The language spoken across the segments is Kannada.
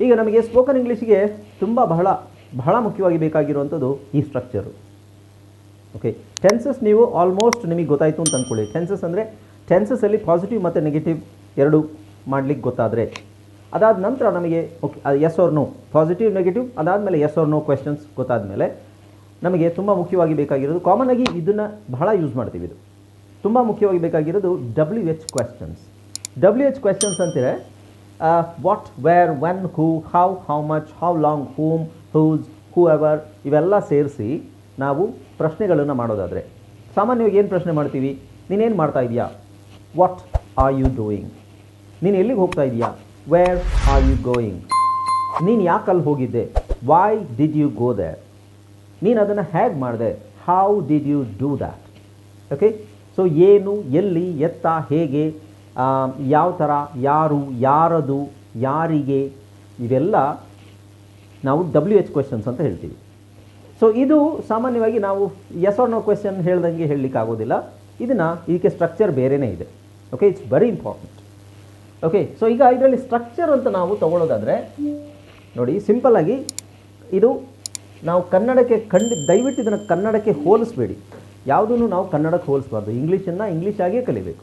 ಈಗ ನಮಗೆ ಸ್ಪೋಕನ್ ಇಂಗ್ಲೀಷಿಗೆ ತುಂಬ ಬಹಳ ಬಹಳ ಮುಖ್ಯವಾಗಿ ಬೇಕಾಗಿರುವಂಥದ್ದು ಈ ಸ್ಟ್ರಕ್ಚರು ಓಕೆ ಟೆನ್ಸಸ್ ನೀವು ಆಲ್ಮೋಸ್ಟ್ ನಿಮಗೆ ಗೊತ್ತಾಯಿತು ಅಂತ ಅಂದ್ಕೊಳ್ಳಿ ಟೆನ್ಸಸ್ ಅಂದರೆ ಟೆನ್ಸಸ್ಸಲ್ಲಿ ಪಾಸಿಟಿವ್ ಮತ್ತು ನೆಗೆಟಿವ್ ಎರಡು ಮಾಡಲಿಕ್ಕೆ ಗೊತ್ತಾದರೆ. ಅದಾದ ನಂತರ ನಮಗೆ okay yes or no positive negative ಅದಾದಮೇಲೆ ಎಸ್ ಆರ್ ನೋ ಕ್ವೆಶನ್ಸ್ ಗೊತ್ತಾದ ಮೇಲೆ ನಮಗೆ ತುಂಬ ಮುಖ್ಯವಾಗಿ ಬೇಕಾಗಿರೋದು ಕಾಮನ್ ಆಗಿ ಇದನ್ನು ಬಹಳ ಯೂಸ್ ಮಾಡ್ತೀವಿ ಇದು. ತುಂಬ ಮುಖ್ಯವಾಗಿ ಬೇಕಾಗಿರೋದು W H questions W H questions ಅಂತಿದೆ what what, where, when, who, how, how much, how long, whom, whose, ever ಇವೆಲ್ಲ ಸೇರಿಸಿ ನಾವು ಪ್ರಶ್ನೆಗಳನ್ನು ಮಾಡೋದಾದರೆ. ಸಾಮಾನ್ಯವಾಗಿ ಏನು ಪ್ರಶ್ನೆ ಮಾಡ್ತೀವಿ? ನೀನೇನು ಮಾಡ್ತಾ ಇದೆಯಾ? ವಾಟ್ ಆರ್ ಯು ಡೂಯಿಂಗ್ ನೀನು ಎಲ್ಲಿಗೆ ಹೋಗ್ತಾ ಇದೆಯಾ? ವೇರ್ ಆರ್ ಯು ಗೋಯಿಂಗ್ ನೀನು ಯಾಕೆ ಅಲ್ಲಿ ಹೋಗಿದ್ದೆ? Why did you go there ನೀನು ಅದನ್ನು ಹೇಗೆ ಮಾಡಿದೆ? How did you do that okay so ಏನು ಎಲ್ಲಿ ಎತ್ತ ಹೇಗೆ ಯಾವ ಥರ, ಯಾರು, ಯಾರದು, ಯಾರಿಗೆ, ಇವೆಲ್ಲ ನಾವು ಡಬ್ಲ್ಯೂ ಎಚ್ ಕ್ವೆಶನ್ಸ್ ಅಂತ ಹೇಳ್ತೀವಿ. ಸೊ ಇದು ಸಾಮಾನ್ಯವಾಗಿ ನಾವು ಎಸ್ ಆರ್ ನೋ ಕ್ವೆಶನ್ ಹೇಳ್ದಂಗೆ ಹೇಳಲಿಕ್ಕೆ ಆಗೋದಿಲ್ಲ. ಇದನ್ನು ಇದಕ್ಕೆ ಸ್ಟ್ರಕ್ಚರ್ ಬೇರೆಯೇ ಇದೆ. Okay it's very important okay so ಈಗ ಇದರಲ್ಲಿ ಸ್ಟ್ರಕ್ಚರ್ ಅಂತ ನಾವು ತಗೊಳ್ಳೋದಾದರೆ ನೋಡಿ ಸಿಂಪಲ್ಲಾಗಿ ಇದು ನಾವು ಕನ್ನಡಕ್ಕೆ ಖಂಡಿ, ದಯವಿಟ್ಟು ಇದನ್ನು ಕನ್ನಡಕ್ಕೆ ಹೋಲಿಸ್ಬೇಡಿ. ಯಾವುದನ್ನು ನಾವು ಕನ್ನಡಕ್ಕೆ ಹೋಲಿಸ್ಬಾರ್ದು? ಇಂಗ್ಲೀಷನ್ನು ಇಂಗ್ಲೀಷ್ ಆಗಿಯೇ ಕಲಿಬೇಕು.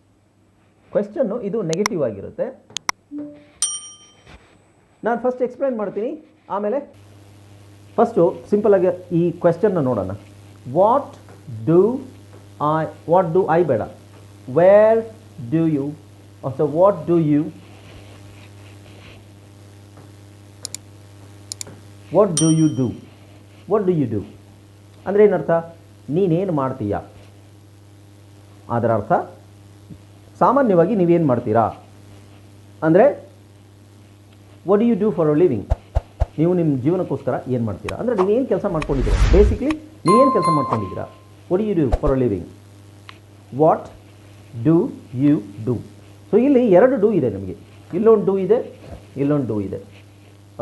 ಕ್ವೆಶನ್ನು ಇದು ನೆಗೆಟಿವ್ ಆಗಿರುತ್ತೆ. ನಾನು ಫಸ್ಟ್ ಎಕ್ಸ್ಪ್ಲೈನ್ ಮಾಡ್ತೀನಿ. ಆಮೇಲೆ ಫಸ್ಟು ಸಿಂಪಲಾಗಿ ಈ ಕ್ವೆಶನ್ನ ನೋಡೋಣ. What do I what do I ಬೇಡ. Where do you so what do you what do you do what do you do ಅಂದರೆ ಏನರ್ಥ? ನೀನೇನು ಮಾಡ್ತೀಯಾ? ಅದರ ಅರ್ಥ ಸಾಮಾನ್ಯವಾಗಿ ನೀವೇನು ಮಾಡ್ತೀರಾ? ಅಂದರೆ what you do for a living ನೀವು ನಿಮ್ಮ ಜೀವನಕ್ಕೋಸ್ಕರ ಏನು ಮಾಡ್ತೀರಾ? ಅಂದರೆ ನೀವೇನು ಕೆಲಸ ಮಾಡ್ಕೊಂಡಿದ್ದೀರಾ? ಬೇಸಿಕ್ಲಿ ನೀವೇನು ಕೆಲಸ ಮಾಡ್ಕೊಂಡಿದ್ದೀರಾ? What you do for a living what do you do so ಇಲ್ಲಿ ಎರಡು ಡೂ ಇದೆ ನಿಮಗೆ. ಇಲ್ಲೊಂದು ಡೂ ಇದೆ, ಇಲ್ಲೊಂದು ಡೂ ಇದೆ.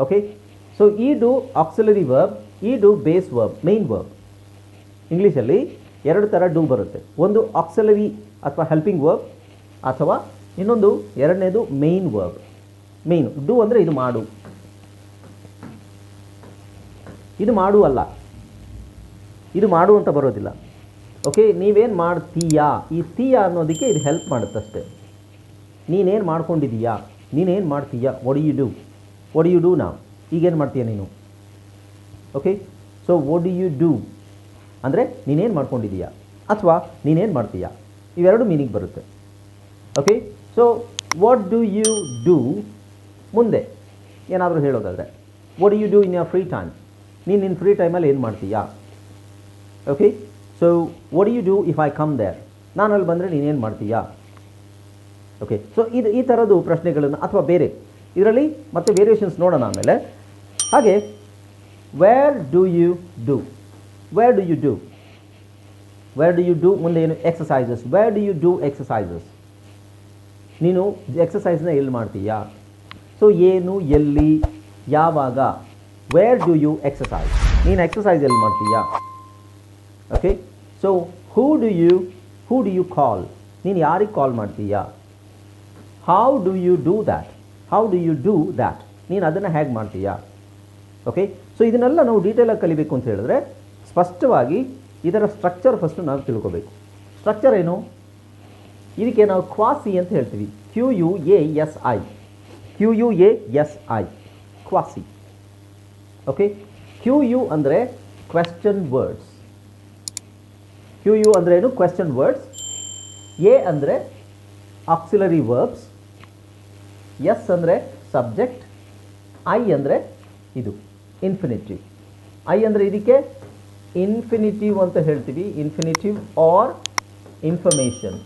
ಓಕೆ ಸೊ ಈ ಡೂ ಆಕ್ಸಿಲರಿ ವರ್ಬ್ ಈ do base verb main verb ಇಂಗ್ಲೀಷಲ್ಲಿ ಎರಡು ಥರ ಡೂ ಬರುತ್ತೆ. ಒಂದು ಆಕ್ಸಿಲರಿ ಅಥವಾ ಹೆಲ್ಪಿಂಗ್ ವರ್ಬ್ ಅಥವಾ ಇನ್ನೊಂದು ಎರಡನೇದು ಮೇನ್ ವರ್ಬ್ ಮೇನ್ ಡು ಅಂದರೆ ಇದು ಮಾಡು. ಇದು ಮಾಡು ಅಲ್ಲ. ಇದು ಮಾಡು ಅಂತ ಬರೋದಿಲ್ಲ. ಓಕೆ ನೀವೇನು ಮಾಡ್ತೀಯಾ? ಈ ತೀಯಾ ಅನ್ನೋದಕ್ಕೆ ಇದು ಹೆಲ್ಪ್ ಮಾಡುತ್ತಷ್ಟೆ. ನೀನೇನು ಮಾಡ್ಕೊಂಡಿದೀಯಾ? ನೀನೇನು ಮಾಡ್ತೀಯಾ? What do you do what do you do ಈಗೇನು ಮಾಡ್ತೀಯ ನೀನು? Okay so what do you do you do ಅಂದರೆ ನೀನೇನು ಮಾಡ್ಕೊಂಡಿದೀಯಾ? ಅಥವಾ ನೀನೇನು ಮಾಡ್ತೀಯಾ? ಇವೆರಡು ಮೀನಿಂಗ್ ಬರುತ್ತೆ. Okay so what do you do ಮುಂದೆ? ಏನಾದರೂ ಹೇಳೋದಾದರೆ what you do in your free time ನೀನು ನಿನ್ನ ಫ್ರೀ ಟೈಮಲ್ಲಿ ಏನು ಮಾಡ್ತೀಯಾ? Okay so what you do if I come there ನಾನು ಅಲ್ಲಿ ಬಂದರೆ ನೀನೇನು ಮಾಡ್ತೀಯಾ? ಓಕೆ ಸೊ ಇದು ಈ ಥರದ್ದು ಪ್ರಶ್ನೆಗಳನ್ನು ಅಥವಾ ಬೇರೆ, ಇದರಲ್ಲಿ ಮತ್ತೆ ವೇರಿಯೇಷನ್ಸ್ ನೋಡೋಣ ಆಮೇಲೆ. ಹಾಗೆ where do you do where do you do where do you do ಮುಂದೆ ಏನು exercises where do you do exercises ನೀನು ಎಕ್ಸಸೈಸ್ನ ಎಲ್ಲಿ ಮಾಡ್ತೀಯಾ? ಸೊ ಏನು, ಎಲ್ಲಿ, ಯಾವಾಗ ವೇರ್ ಡು ಯು ಎಕ್ಸಸೈಸ್ ನೀನು ಎಕ್ಸಸೈಸ್ ಎಲ್ಲಿ ಮಾಡ್ತೀಯಾ? Okay so who do you who do you call ನೀನು ಯಾರಿಗೆ ಕಾಲ್ ಮಾಡ್ತೀಯಾ? How do you do that how do you do that ನೀನು ಅದನ್ನು ಹೇಗೆ ಮಾಡ್ತೀಯಾ? ಓಕೆ ಸೊ ಇದನ್ನೆಲ್ಲ ನಾವು ಡೀಟೇಲಾಗಿ ಕಲಿಬೇಕು ಅಂತ ಹೇಳಿದ್ರೆ, ಸ್ಪಷ್ಟವಾಗಿ ಇದರ ಸ್ಟ್ರಕ್ಚರ್ ಫಸ್ಟು ನಾವು ತಿಳ್ಕೋಬೇಕು. ಸ್ಟ್ರಕ್ಚರ್ ಏನು? ಇದಕ್ಕೆ ನಾವು ಕ್ವಾಸಿ ಅಂತ ಹೇಳ್ತೀವಿ. Q U A S I Q U A S I quasi. Okay Q U ಅಂದರೆ ಕ್ವೆಶ್ಚನ್ ವರ್ಡ್ಸ್ ಕ್ಯೂ ಯು ಅಂದರೆ ಏನು? ಕ್ವೆಶ್ಚನ್ ವರ್ಡ್ಸ್ ಎ ಅಂದರೆ ಆಕ್ಸಿಲರಿ ವರ್ಬ್ಸ್ ಎಸ್ ಅಂದರೆ ಸಬ್ಜೆಕ್ಟ್ ಐ ಅಂದರೆ ಇದು ಇನ್ಫಿನಿಟಿವ್ ಐ ಅಂದರೆ ಇದಕ್ಕೆ ಇನ್ಫಿನಿಟಿವ್ ಅಂತ ಹೇಳ್ತೀವಿ. ಇನ್ಫಿನಿಟಿವ್ ಆರ್ ಇನ್ಫರ್ಮೇಷನ್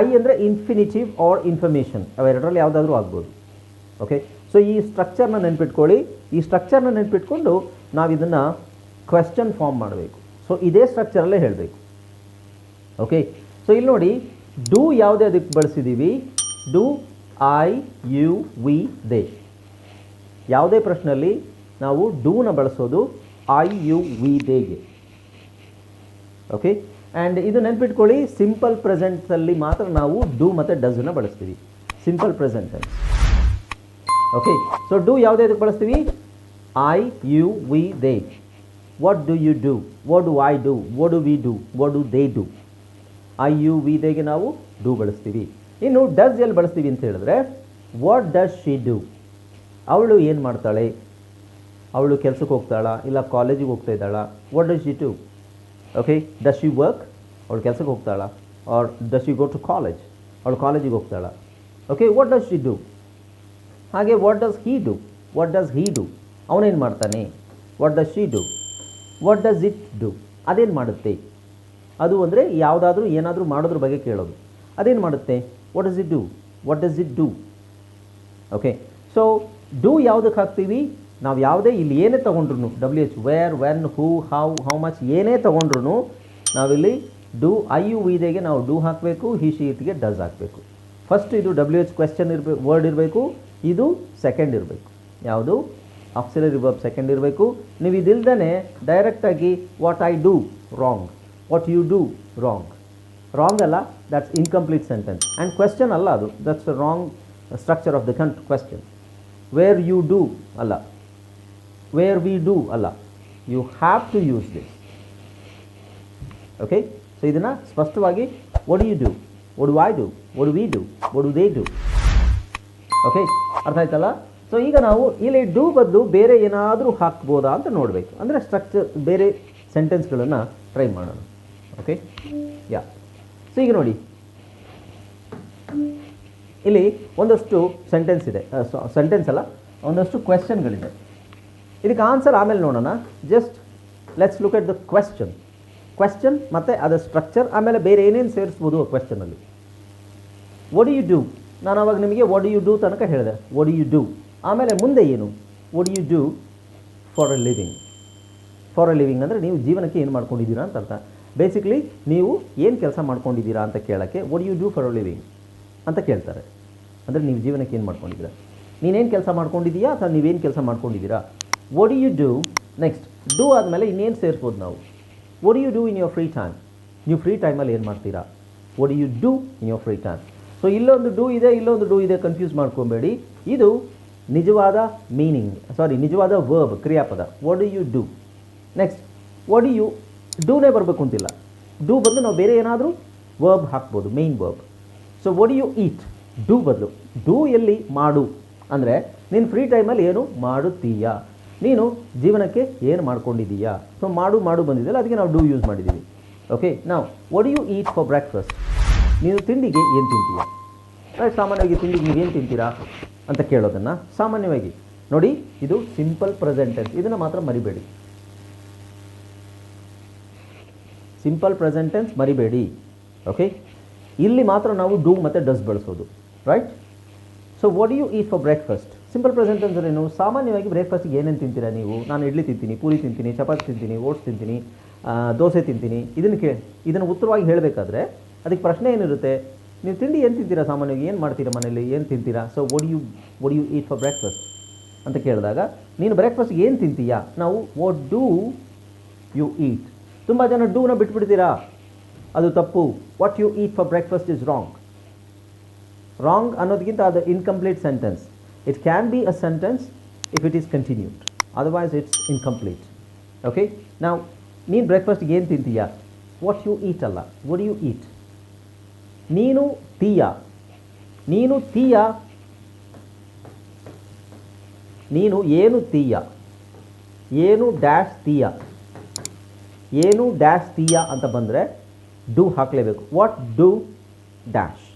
ಐ ಅಂದರೆ ಇನ್ಫಿನಿಟಿವ್ ಆರ್ ಇನ್ಫರ್ಮೇಷನ್ ಅವೆರಡರಲ್ಲಿ ಯಾವುದಾದ್ರೂ ಆಗ್ಬೋದು. ಓಕೆ ಸೊ ಈ ಸ್ಟ್ರಕ್ಚರ್ನ ನೆನ್ಪಿಟ್ಕೊಳ್ಳಿ. ಈ ಸ್ಟ್ರಕ್ಚರ್ನ ನೆನ್ಪಿಟ್ಕೊಂಡು ನಾವು ಇದನ್ನು ಕ್ವೆಶ್ಚನ್ ಫಾರ್ಮ್ ಮಾಡಬೇಕು. ಸೊ ಇದೇ ಸ್ಟ್ರಕ್ಚರಲ್ಲೇ ಹೇಳಬೇಕು. ಓಕೆ ಸೊ ಇಲ್ಲಿ ನೋಡಿ ಡೂ ಯಾವುದೇ ಅದಕ್ಕೆ ಬಳಸಿದ್ದೀವಿ do I you we they ಯಾವುದೇ ಪ್ರಶ್ನೆಯಲ್ಲಿ ನಾವು ಡೂನ ಬಳಸೋದು ಐ ಯು ವಿ ದೇಗೆ ಓಕೆ ಆ್ಯಂಡ್ ಇದು ನೆನ್ಪಿಟ್ಕೊಳ್ಳಿ ಸಿಂಪಲ್ ಪ್ರೆಸೆಂಟ್ಸಲ್ಲಿ ಮಾತ್ರ ನಾವು ಡೂ ಮತ್ತು ಡಝನ್ನ ಬಳಸ್ತೀವಿ. Simple present okay so do ಯಾವುದೇ ಇದಕ್ಕೆ ಬಳಸ್ತೀವಿ? I you we they what do you do what do I do what do we do what do they do do I you ದೇಗೆ ನಾವು ಡೂ ಬಳಸ್ತೀವಿ. ಇನ್ನು ಡಸ್ ಎಲ್ಲಿ ಬಳಸ್ತೀವಿ ಅಂತ ಹೇಳಿದ್ರೆ ವಾಟ್ ಡಸ್ ಶಿ ಡೂ ಅವಳು ಏನು ಮಾಡ್ತಾಳೆ? ಅವಳು ಕೆಲಸಕ್ಕೆ ಹೋಗ್ತಾಳಾ? ಇಲ್ಲ ಕಾಲೇಜಿಗೆ ಹೋಗ್ತಾ ಇದ್ದಾಳಾ? What does she do okay does she work ಅವಳು ಕೆಲಸಕ್ಕೆ ಹೋಗ್ತಾಳ or does she go to college ಅವಳು ಕಾಲೇಜಿಗೆ ಹೋಗ್ತಾಳ okay what does she do ಹಾಗೆ what does he do what does he do ಅವನೇನು ಮಾಡ್ತಾನೆ? What does she do what does it do ಅದೇನು ಮಾಡುತ್ತೆ? ಅದು ಅಂದರೆ ಯಾವುದಾದ್ರೂ ಏನಾದರೂ ಮಾಡೋದ್ರ ಬಗ್ಗೆ ಕೇಳೋದು. ಅದೇನು ಮಾಡುತ್ತೆ? What does it do what does it do okay so do ಯಾವುದಕ್ಕೆ ಹಾಕ್ತೀವಿ? ನಾವು ಯಾವುದೇ ಇಲ್ಲಿ ಏನೇ ತೊಗೊಂಡ್ರು W H where when who how how much ಏನೇ ತೊಗೊಂಡ್ರು ನಾವಿಲ್ಲಿ ಡೂ ಐ ಯು ವಿದೆಗೆ ನಾವು ಡೂ ಹಾಕಬೇಕು ಹಿ ಶೀಟ್ಗೆ ಡಸ್ ಹಾಕಬೇಕು. ಫಸ್ಟ್ ಇದು ಡಬ್ಲ್ಯೂ ಎಚ್ ಕ್ವೆಶ್ಚನ್ ಇರಬೇಕು ವರ್ಡ್ ಇರಬೇಕು, ಇದು ಸೆಕೆಂಡ್ ಇರಬೇಕು. ಯಾವುದು? ಆಕ್ಸಿಲರಿ ವರ್ಬ್ ಸೆಕೆಂಡ್ ಇರಬೇಕು. ನೀವು ಇದಿಲ್ದೇ ಡೈರೆಕ್ಟಾಗಿ what I do wrong what you do wrong wrong ಅಲ್ಲ that's incomplete sentence and question ಅಲ್ಲ ಅದು that's wrong structure of the ಕಂಟ್ question where you do ಅಲ್ಲ. ವೇರ್ ವಿ ಡೂ ಅಲ್ಲ. You have to use this okay so ಇದನ್ನು ಸ್ಪಷ್ಟವಾಗಿ what do you do what do I do what do we do what do they do okay ಅರ್ಥ ಆಯ್ತಲ್ಲ? ಸೊ ಈಗ ನಾವು ಇಲ್ಲಿ ಡೂ ಬದಲು ಬೇರೆ ಏನಾದರೂ ಹಾಕ್ಬೋದಾ ಅಂತ ನೋಡಬೇಕು. ಅಂದರೆ ಸ್ಟ್ರಕ್ಚರ್ ಬೇರೆ ಸೆಂಟೆನ್ಸ್ಗಳನ್ನು ಟ್ರೈ ಮಾಡೋಣ. ಓಕೆ ಯಾ ಸೊ ಈಗ ನೋಡಿ. ಇಲ್ಲಿ ಒಂದಷ್ಟು ಸೆಂಟೆನ್ಸ್ ಇದೆ. ಸೆಂಟೆನ್ಸ್ ಅಲ್ಲ, ಒಂದಷ್ಟು ಕ್ವೆಶ್ಚನ್ಗಳಿದೆ ಇದಕ್ಕೆ ಆನ್ಸರ್ ಆಮೇಲೆ ನೋಡೋಣ. Just let's look at the question question ಮತ್ತು ಅದರ ಸ್ಟ್ರಕ್ಚರ್ ಆಮೇಲೆ ಬೇರೆ ಏನೇನು ಸೇರಿಸ್ಬೋದು ಕ್ವೆಶ್ಚನಲ್ಲಿ ವಡ್ ಯು ಡೂ ನಾನು ಅವಾಗ ನಿಮಗೆ ವಡ್ ಯು ಡೂ ತನಕ ಹೇಳಿದೆ. ವಡ್ ಯು ಡೂ ಆಮೇಲೆ ಮುಂದೆ ಏನು? What you do for a living for a living ಅಂದರೆ ನೀವು ಜೀವನಕ್ಕೆ ಏನು ಮಾಡ್ಕೊಂಡಿದ್ದೀರಾ ಅಂತ ಅರ್ಥ. ಬೇಸಿಕ್ಲಿ ನೀವು ಏನು ಕೆಲಸ ಮಾಡ್ಕೊಂಡಿದ್ದೀರಾ ಅಂತ ಕೇಳೋಕ್ಕೆ what you do for a living ಅಂತ ಕೇಳ್ತಾರೆ. ಅಂದರೆ ನೀವು ಜೀವನಕ್ಕೆ ಏನು ಮಾಡ್ಕೊಂಡಿದ್ದೀರಾ? ನೀನೇನು ಕೆಲಸ ಮಾಡ್ಕೊಂಡಿದ್ದೀಯಾ ಅಥವಾ ನೀವೇನು ಕೆಲಸ ಮಾಡ್ಕೊಂಡಿದ್ದೀರಾ? What you do next do ಆದಮೇಲೆ ಇನ್ನೇನು ಸೇರಿಸ್ಬೋದು ನಾವು? What you do in your free time ನೀವು ಫ್ರೀ ಟೈಮಲ್ಲಿ ಏನು ಮಾಡ್ತೀರಾ? What you do in your free time so ಇಲ್ಲೊಂದು ಡೂ ಇದೆ, ಇಲ್ಲೊಂದು ಡೂ ಇದೆ ಕನ್ಫ್ಯೂಸ್ ಮಾಡ್ಕೊಬೇಡಿ. ಇದು ನಿಜವಾದ ಮೀನಿಂಗ್ ಸಾರಿ ನಿಜವಾದ ವರ್ಬ್ ಕ್ರಿಯಾಪದ. What you do next what you ಡೂನೇ ಬರಬೇಕು ಅಂತಿಲ್ಲ. ಡೂ ಬದಲು ನಾವು ಬೇರೆ ಏನಾದರೂ ವರ್ಬ್ ಹಾಕ್ಬೋದು main verb so what you eat do ಬದಲು. ಡೂ ಎಲ್ಲಿ? ಮಾಡು. ಅಂದರೆ ನೀನು ಫ್ರೀ ಟೈಮಲ್ಲಿ ಏನು? ಮಾಡುತ್ತೀಯಾ? ನೀನು ಜೀವನಕ್ಕೆ ಏನು ಮಾಡ್ಕೊಂಡಿದ್ದೀಯಾ? ಸೊ ಮಾಡು ಮಾಡು ಬಂದಿದೆಯಲ್ಲ ಅದಕ್ಕೆ ನಾವು ಡೂ ಯೂಸ್ ಮಾಡಿದ್ದೀವಿ. ಓಕೆ ನಾವು what you eat for breakfast ನೀನು ತಿಂಡಿಗೆ ಏನು ತಿಂತೀಯ? ಸಾಮಾನ್ಯವಾಗಿ ತಿಂಡಿಗೆ ನೀವೇನು ತಿಂತೀರಾ ಅಂತ ಕೇಳೋದನ್ನು ಸಾಮಾನ್ಯವಾಗಿ. ನೋಡಿ, ಇದು ಸಿಂಪಲ್ ಪ್ರೆಸೆಂಟೆನ್ಸ್ ಇದನ್ನು ಮಾತ್ರ ಮರಿಬೇಡಿ. ಸಿಂಪಲ್ ಪ್ರೆಸೆಂಟೆನ್ಸ್ ಮರಿಬೇಡಿ. ಓಕೆ ಇಲ್ಲಿ ಮಾತ್ರ ನಾವು ಡೂ ಮತ್ತು ಡಸ್ ಬಳಸೋದು. Right so what you eat for breakfast simple present ಅಂದರೆ ನೀವು ಸಾಮಾನ್ಯವಾಗಿ ಬ್ರೇಕ್ಫಾಸ್ಟಿಗೆ ಏನೇನು ತಿಂತೀರಾ ನೀವು? ನಾನು ಇಡ್ಲಿ ತಿಂತೀನಿ, ಪೂರಿ ತಿಂತೀನಿ, ಚಪಾತಿ ತಿಂತೀನಿ ಓಟ್ಸ್ ತಿಂತೀನಿ ದೋಸೆ ತಿಂತೀನಿ. ಇದನ್ನು ಕೇ ಇದನ್ನು ಉತ್ತರವಾಗಿ ಹೇಳಬೇಕಾದ್ರೆ, ಅದಕ್ಕೆ ಪ್ರಶ್ನೆ ಏನಿರುತ್ತೆ? ನೀವು ತಿಂಡಿ ಏನು ತಿಂತೀರಾ ಸಾಮಾನ್ಯವಾಗಿ? ಏನು ಮಾಡ್ತೀರಾ ಮನೆಯಲ್ಲಿ? ಏನು ತಿಂತೀರಾ? So what you what you eat for breakfast ಅಂತ ಕೇಳಿದಾಗ, ನೀನು ಬ್ರೇಕ್ಫಾಸ್ಟ್ಗೆ ಏನು ತಿಂತೀಯಾ? ನಾವು ವಾಟ್ ಡೂ ಯು ಈಟ್ ತುಂಬ ಜನ ಡೂನ ಬಿಟ್ಬಿಡ್ತೀರಾ? ಅದು ತಪ್ಪು. What you eat for breakfast is wrong wrong ಅನ್ನೋದಕ್ಕಿಂತ ಅದು incomplete sentence it can be a sentence if it is continued otherwise it's incomplete okay ನಾವು ನೀನು ಬ್ರೇಕ್ಫಾಸ್ಟ್ಗೆ ಏನು ತಿಂತೀಯಾ ವಾಟ್ ಯು ಈಟ್ ಅಲ್ಲ ವಾಟ್ ಯು ಈಟ್ ನೀನು ತೀಯ ನೀನು ತೀಯ ನೀನು ಏನು ತೀಯ ಏನು ಡ್ಯಾಶ್ ತೀಯ ಏನು ಡ್ಯಾಶ್ ತೀಯ ಅಂತ ಬಂದರೆ ಡೂ ಹಾಕಲೇಬೇಕು ವಾಟ್ ಡೂ ಡ್ಯಾಶ್